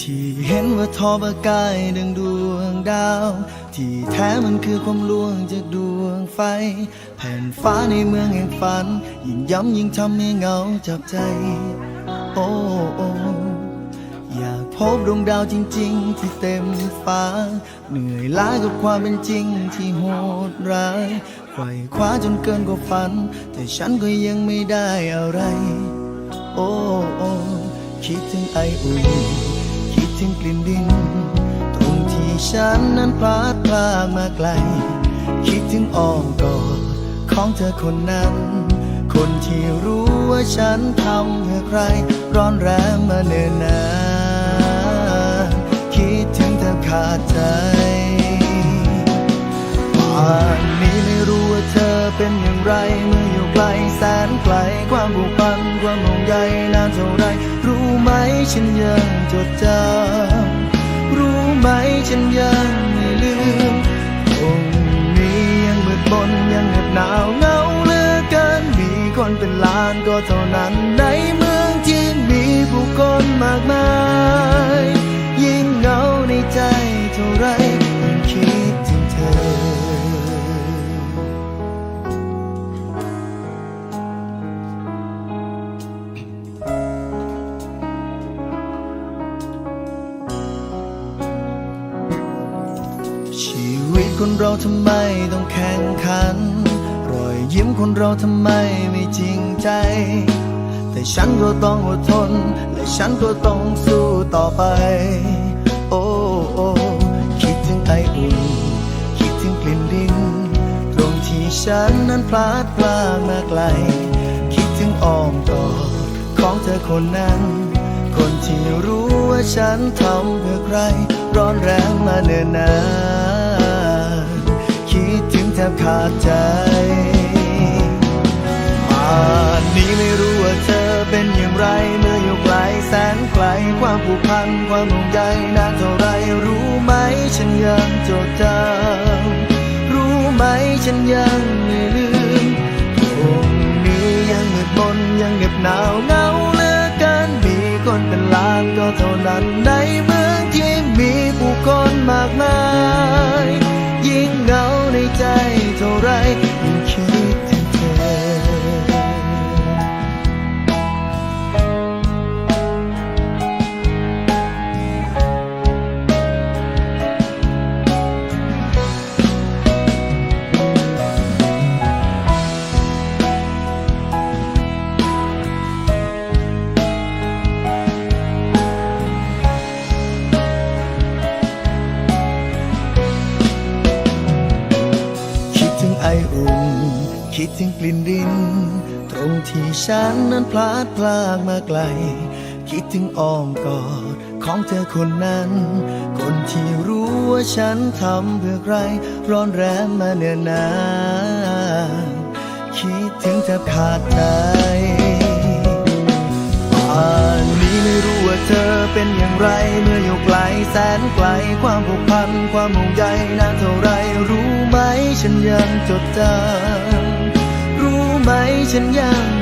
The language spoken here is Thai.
ที่เห็นว่าทอประกายดังดวงดาว ที่แท้มันคือความลวงจากดวงไฟ แผ่นฟ้าในเมืองแห่งฝัน ยิ่งย้ำยิ่งทำให้เหงาจับใจ โอ้โออยากพบดวงดาวจริง ๆ ที่เต็มฟ้า เหนื่อยล้ากับความเป็นจริงที่โหดร้ายไขว่คว้าจนเกินกว่าฝัน แต่ฉันก็ยังไม่ได้อะไร โอ้โอ้ คิดถึงไออุ่น คิดถึงกลิ่นดิน ตรงที่ฉันนั้นพลาดพลามาไกล คิดถึงอ้อมกอดของเธอคนนั้น คนที่รู้ว่าฉันทำเพื่อใคร ร้อนแรงมาเนิ่นนานคิดถึงเธอขาดใจป่านนี้ไม่รู้ว่าเธอเป็นอย่างไรเมื่ออยู่ไกลแสนไกล ความผูกพันความห่วงใยนานเท่าไร รู้ไหมฉันยังจดจำรู้ไหมฉันยังไม่ลืมตรงนี้ยังมืดมนยังเหน็บหนาวเงาเหลือเกินมีคนเป็นล้านก็เท่านั้น ชีวิตคนเราทำไมต้องแข่งขัน รอยยิ้มคนเราทำไมไม่จริงใจ แต่ฉันก็ต้องอดทน และฉันก็ต้องสู้ต่อไป โอ้โอ้คิดถึงไออุ่น คิดถึงกลิ่นดิน ตรงที่ฉันนั้นพลาดพลาดมาไกล คิดถึงอ้อมกอดของเธอคนนั้น คนที่รู้ว่าฉันทำเพื่อใคร ร้อนแรงมาเนิ่นนาน แทบขาดใจป่านนี้ไม่รู้ว่าเธอเป็นอย่างไร เมื่ออยู่ไกลแสนไกล ความผูกพันความห่วงใยนานเท่าไรรู้ไหมฉันยังจดจำรู้ไหมฉันยังไม่ลืมตรงนี้ยังมืดมนยังเหน็บหนาวเหงาเหลือเกินมีคนเป็นล้านก็เท่านั้นนเไออุ่น คิดถึงกลิ่นดิน ตรงที่ฉันนั้นพลาดพลาดมาไกล คิดถึงอ้อมกอดของเธอคนนั้น คนที่รู้ว่าฉันทำเพื่อใคร ร้อนแรงมาเนิ่นนานคิดถึงแทบขาดใจป่านนี้ไม่รู้ว่าเธอเป็นอย่างไร เมื่ออยู่ไกลแสนไกล ความผูกพัน ความห่วงใยนานเท่าไร ฉันยังจดจำรู้ไหมฉันยัง